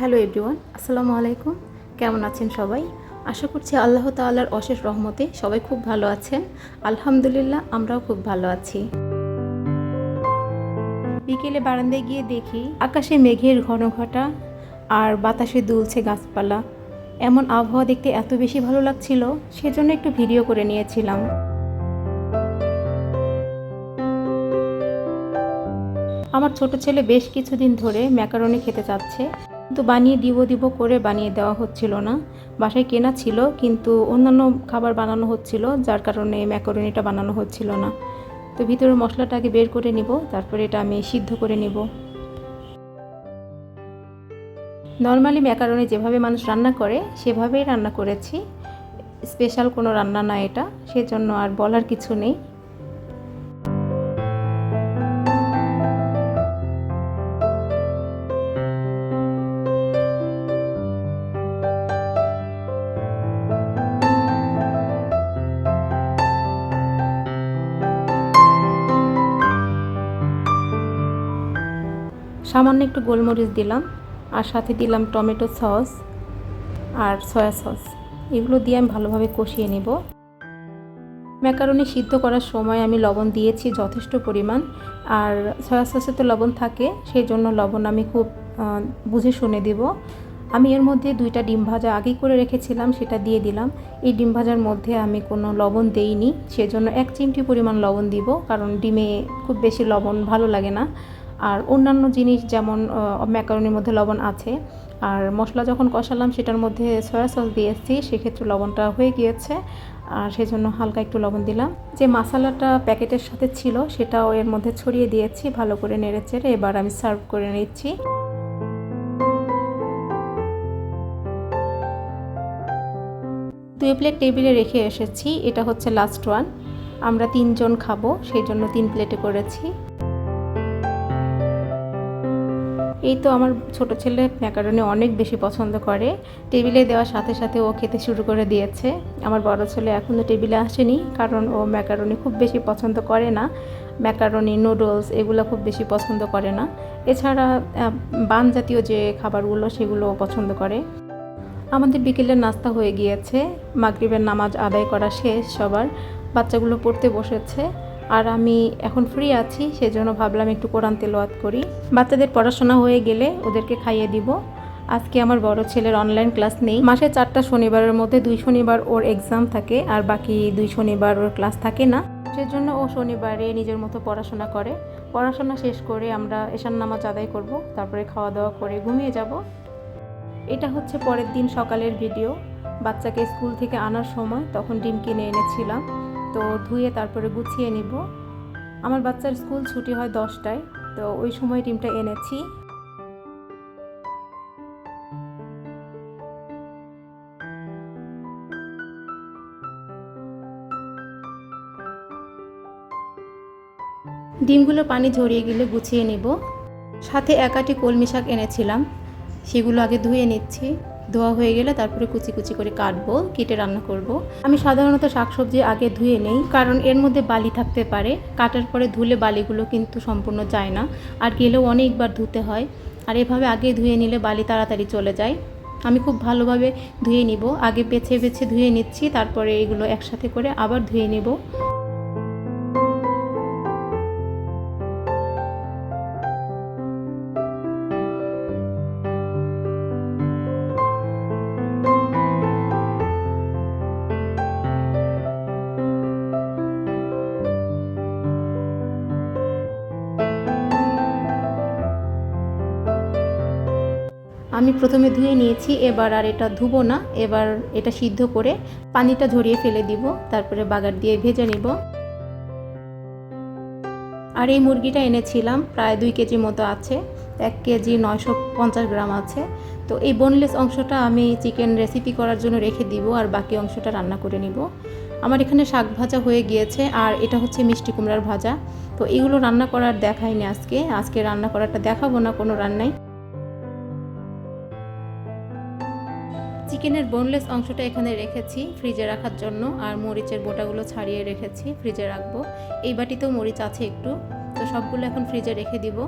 Hello everyone, আসসালামু আলাইকুম। কেমন আছেন সবাই? আশা করছি আল্লাহ তাআলার অশেষ রহমতে সবাই খুব ভালো আছেন। আলহামদুলিল্লাহ, আমরাও খুব ভালো আছি। বিকেলে বারান্দায় গিয়ে দেখি আকাশে মেঘের ঘন ঘটা আর বাতাসে দুলছে গাছপালা। এমন আবহাওয়া দেখতে এত বেশি ভালো লাগছিল, সেজন্য একটু ভিডিও করে নিয়েছিলাম। আমার ছোট ছেলে বেশ কিছুদিন ধরে ম্যাকারনি খেতে চাচ্ছে। কিন্তু বানিয়ে দিব দিব করে বানিয়ে দেওয়া হচ্ছিল না। বাসায় কেনা ছিল, কিন্তু অন্যান্য খাবার বানানো হচ্ছিল, যার কারণে ম্যাকারনিটা বানানো হচ্ছিল না। তো ভিতরের মশলাটা আগে বের করে নিব, তারপরে এটা আমি সিদ্ধ করে নিব। নর্মালি ম্যাকারনি যেভাবে মানুষ রান্না করে, সেভাবেই রান্না করেছি। স্পেশাল কোনো রান্না না এটা, সেজন্য আর বলার কিছু নেই। সামান্য একটু গোলমরিচ দিলাম আর সাথে দিলাম টমেটো সস আর সয়া সস। এগুলো দিয়ে আমি ভালোভাবে কষিয়ে নেব। ম্যাকারনি সিদ্ধ করার সময় আমি লবণ দিয়েছি যথেষ্ট পরিমাণ আর সয়া সসে তো লবণ থাকে সেই জন্য লবণ আমি খুব বুঝে শুনে দিব। আমি এর মধ্যে দুইটা ডিম ভাজা আগেই করে রেখেছিলাম, সেটা দিয়ে দিলাম। এই ডিম ভাজার মধ্যে আমি কোনো লবণ দেইনি, সেজন্য এক চিমটি পরিমাণ লবণ দিব, কারণ ডিমে খুব বেশি লবণ ভালো লাগে না। আর অন্যান্য জিনিস যেমন ম্যাকারনির মধ্যে লবণ আছে। আর মশলা যখন কষালাম, সেটার মধ্যে সয়া সস দিয়েছি সেক্ষেত্রে লবণটা হয়ে গিয়েছে। আর সেই জন্য হালকা একটু লবণ দিলাম। যে মশালাটা প্যাকেটের সাথে ছিল, সেটাও এর মধ্যে ছড়িয়ে দিয়েছি, ভালো করে নেড়ে চেড়ে এবার আমি সার্ভ করে নিচ্ছি। দুই প্লেট টেবিলে রেখে এসেছি, এটা হচ্ছে লাস্ট ওয়ান আমরা তিনজন খাব, সেই জন্য তিন প্লেটে করেছি। এই তো আমার ছোট ছেলে ম্যাকারনি অনেক বেশি পছন্দ করে। টেবিলে দেওয়ার সাথে সাথে ও খেতে শুরু করে দিয়েছে। আমার বড় ছেলে এখনও টেবিলে আসেনি কারণ ও ম্যাকারনি খুব বেশি পছন্দ করে না। ম্যাকারনি, নুডলস এগুলো খুব বেশি পছন্দ করে না। এছাড়া বান জাতীয় যে খাবারগুলো সেগুলো পছন্দ করে। আমাদের বিকেলের নাস্তা হয়ে গিয়েছে। মাগরিবের নামাজ আদায় করা শেষ সবার। বাচ্চাগুলো পড়তে বসেছে। আর আমি এখন ফ্রি আছি, সেজন্য ভাবলাম একটু কোরআন তেলাওয়াত করি। বাচ্চাদের পড়াশোনা হয়ে গেলে ওদেরকে খাইয়ে দিব। আজকে আমার বড় ছেলের অনলাইন ক্লাস নেই। মাসে চারটা শনিবারের মধ্যে দুই শনিবার ওর এক্সাম থাকে আর বাকি দুই শনিবার ওর ক্লাস থাকে না। সেজন্য ও শনিবারে নিজের মতো পড়াশোনা করে। পড়াশোনা শেষ করে আমরা এশান নামাজ আদায় করব, তারপরে খাওয়া দাওয়া করে ঘুমিয়ে যাব। এটা হচ্ছে পরের দিন সকালের ভিডিও বাচ্চাকে স্কুল থেকে আনার সময় তখন ডিম কিনে এনেছিলাম। তো ধুয়ে তারপরে গুছিয়ে নিব। আমার বাচ্চার স্কুল ছুটি হয় দশটায়, তো ওই সময় ডিমটা এনেছি। ডিমগুলো পানি ঝরিয়ে গেলে গুছিয়ে নিব। সাথে একাটি কলমি শাক এনেছিলাম, সেগুলো আগে ধুয়ে নিচ্ছি। ধোয়া হয়ে গেলে তারপরে কুচি কুচি করে কাটবো, কেটে রান্না করব। আমি সাধারণত শাকসবজি আগে ধুয়ে নেই, কারণ এর মধ্যে বালি থাকতে পারে। কাটার পরে ধুলে বালিগুলো কিন্তু সম্পূর্ণ যায় না, আর গেলেও অনেকবার ধুতে হয়। আর এভাবে আগে ধুয়ে নিলে বালি তাড়াতাড়ি চলে যায়। আমি খুব ভালোভাবে ধুয়ে নিব। আগে বেছে বেছে ধুয়ে নিচ্ছি, তারপরে এগুলো একসাথে করে আবার ধুয়ে নেব। আমি প্রথমে ধুয়ে নিয়েছি, এবার আর এটা ধুবো না। এবার এটা সিদ্ধ করে পানিটা ঝরিয়ে ফেলে দিব, তারপরে বাগার দিয়ে ভেজে নিব। আর এই মুরগিটা এনেছিলাম, প্রায় দুই কেজি মতো আছে, এক কেজি নয়শো পঞ্চাশ গ্রাম আছে। তো এই বোনলেস অংশটা আমি চিকেন রেসিপি করার জন্য রেখে দিব, আর বাকি অংশটা রান্না করে নিব। আমার এখানে শাক ভাজা হয়ে গিয়েছে, আর এটা হচ্ছে মিষ্টি কুমড়ার ভাজা। তো এগুলো রান্না করার দেখাইনি আজকে। আজকে রান্না করাটা দেখাবো না, কোনো রান্নায় চিকেনের বোনলেস অংশটা এখানে রেখেছি ফ্রিজে রাখার জন্য, আর মরিচের বোটাগুলো ছাড়িয়ে রেখেছি ফ্রিজে রাখব। এই বাটিতেও মরিচ আছে একটু, তো সবগুলো এখন ফ্রিজে রেখে দিব।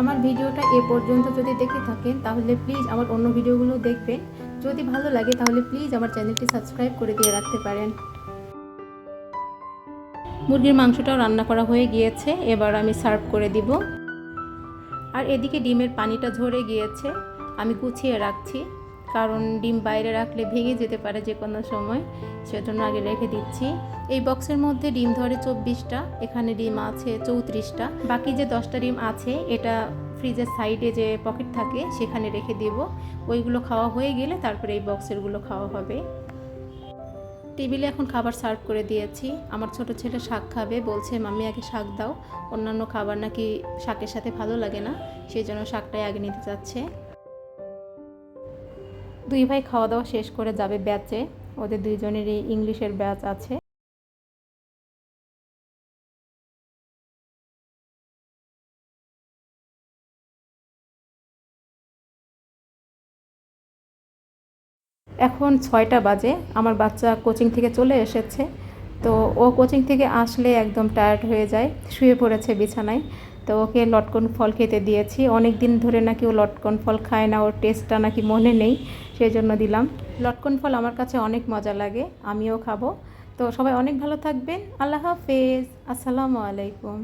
আমার ভিডিওটা এ পর্যন্ত যদি দেখে থাকেন, তাহলে প্লিজ আমার অন্য ভিডিওগুলো দেখবেন। যদি ভালো লাগে, তাহলে প্লিজ আমার চ্যানেলটি সাবস্ক্রাইব করে দিয়ে রাখতে পারেন। মুরগির মাংসটাও রান্না করা হয়ে গিয়েছে, এবার আমি সার্ভ করে দিব। আর এদিকে ডিমের পানিটা ঝরে গিয়েছে। আমি গুছিয়ে রাখছি, কারণ ডিম বাইরে রাখলে ভেঙে যেতে পারে যে কোনো সময়, সেজন্য আগে রেখে দিচ্ছি। এই বক্সের মধ্যে ডিম ধরে চব্বিশটা, এখানে ডিম আছে চৌত্রিশটা। বাকি যে দশটা ডিম আছে, এটা ফ্রিজের সাইডে যে পকেট থাকে, সেখানে রেখে দিব। ওইগুলো খাওয়া হয়ে গেলে তারপরে এই বক্সেরগুলো খাওয়া হবে। টেবিলে এখন খাবার সার্ভ করে দিয়েছি। আমার ছোট ছেলে শাক খাবে, বলছে, মাম্মি, আগে শাক দাও। অন্যান্য খাবার নাকি শাকের সাথে ভালো লাগে না, সেই জন্য শাকটাই আগে নিতে চাচ্ছে। দুই ভাই খাওয়া দাওয়া শেষ করে যাবে ব্যাচে ওদের দুইজনেরই ইংলিশের ব্যাচ আছে। এখন ছয়টা বাজে। আমার বাচ্চা কোচিং থেকে চলে এসেছে। তো ও কোচিং থেকে আসলে একদম টায়ার্ড হয়ে যায়। শুয়ে পড়েছে বিছানায়। তো ওকে লটকন ফল খেতে দিয়েছি। অনেক দিন ধরে নাকি ও লটকন ফল খায় না, ওর টেস্টটা নাকি মনে নেই সেই জন্য দিলাম। লটকন ফল আমার কাছে অনেক মজা লাগে, আমিও খাব। তো সবাই অনেক ভালো থাকবেন, আল্লাহ হাফেজ, আসসালামু আলাইকুম।